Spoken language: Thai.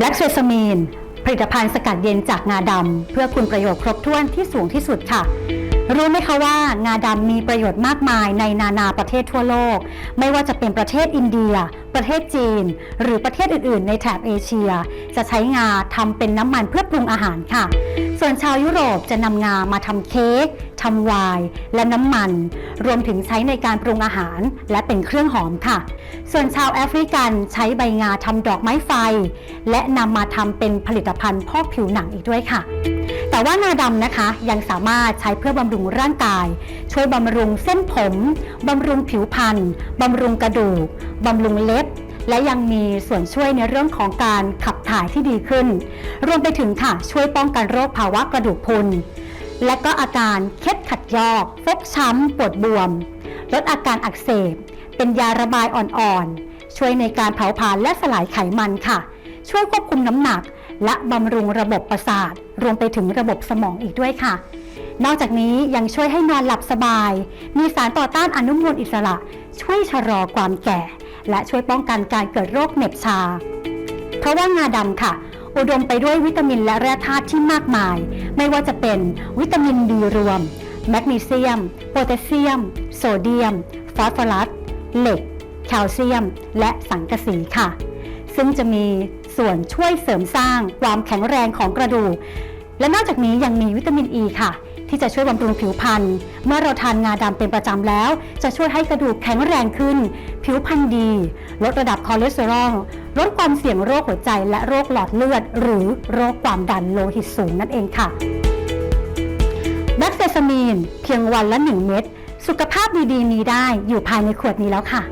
Black Sesame ผลิตภัณฑ์สกัดเย็นจากงาดำเพื่อคุณประโยชน์ครบถ้วนที่สูงที่สุดค่ะ รู้ไหมคะว่างาดำมีประโยชน์มากมายในนานาประเทศทั่วโลก ไม่ว่าจะเป็นประเทศอินเดีย ประเทศจีน หรือประเทศอื่น ๆ ในแถบเอเชีย จะใช้งาทำเป็นน้ำมันเพื่อปรุงอาหารค่ะ ส่วนชาวยุโรปจะนำงามาทำเค้กทำไวน์และน้ำมัน รวมถึงใช้ในการปรุงอาหาร และเป็นเครื่องหอมค่ะ ส่วนชาวแอฟริกันใช้ใบงาทำดอกไม้ไฟ และนำมาทำเป็นผลิตภัณฑ์พอกผิวหนังอีกด้วยค่ะ แต่ว่างาดำนะคะยังสามารถใช้เพื่อบำรุงร่างกาย ช่วยบำรุงเส้นผมบำรุงผิวพรรณบำรุงกระดูกบำรุงเล็บ และยังมีส่วนช่วยในเรื่องของการขับถ่ายที่ดีขึ้น รวมไปถึงค่ะ ช่วยป้องกันโรคภาวะกระดูกพรุนและก็อาการเคล็ดขัดยอก ฟกช้ำ ปวดบวม ลดอาการอักเสบ เป็นยาระบายอ่อนๆ ช่วยในการเผาผลาญและสลายไขมันค่ะ ช่วยควบคุมน้ำหนัก และบำรุงระบบประสาท รวมไปถึงระบบสมองอีกด้วยค่ะ นอกจากนี้ยังช่วยให้นอนหลับสบาย มีสารต่อต้านอนุมูลอิสระ ช่วยชะลอความแก่ และช่วยป้องกันการเกิดโรคเหน็บชา เพราะว่างาดำค่ะ อุดมไปด้วยวิตามินและแร่ธาตุที่มากมาย ไม่ว่าจะเป็นวิตามินดีรวม แมกนีเซียม โพแทสเซียม โซเดียม ฟอสฟอรัส เหล็ก แคลเซียม และสังกะสีค่ะ ซึ่งจะมีส่วนช่วยเสริมสร้างความแข็งแรงของกระดูก และนอกจากนี้ยังมีวิตามินอ e ีค่ะ ที่จะช่วยบำรุงผิวพรรณเมื่อเราทานงาดำเป็นประจำแล้ว จะช่วยให้กระดูกแข็งแรงขึ้น ผิวพรรณดี ลดระดับคอเลสเตอรอลลดความเสี่ยงโรคหัวใจและโรคหลอดเลือด หรือโรคความดันโลหิตสูงนั่นเองค่ะแบล็กเซซามีนเพียงวันละ 1 เม็ดสุขภาพดีๆมีได้อยู่ภายในขวดนี้แล้วค่ะ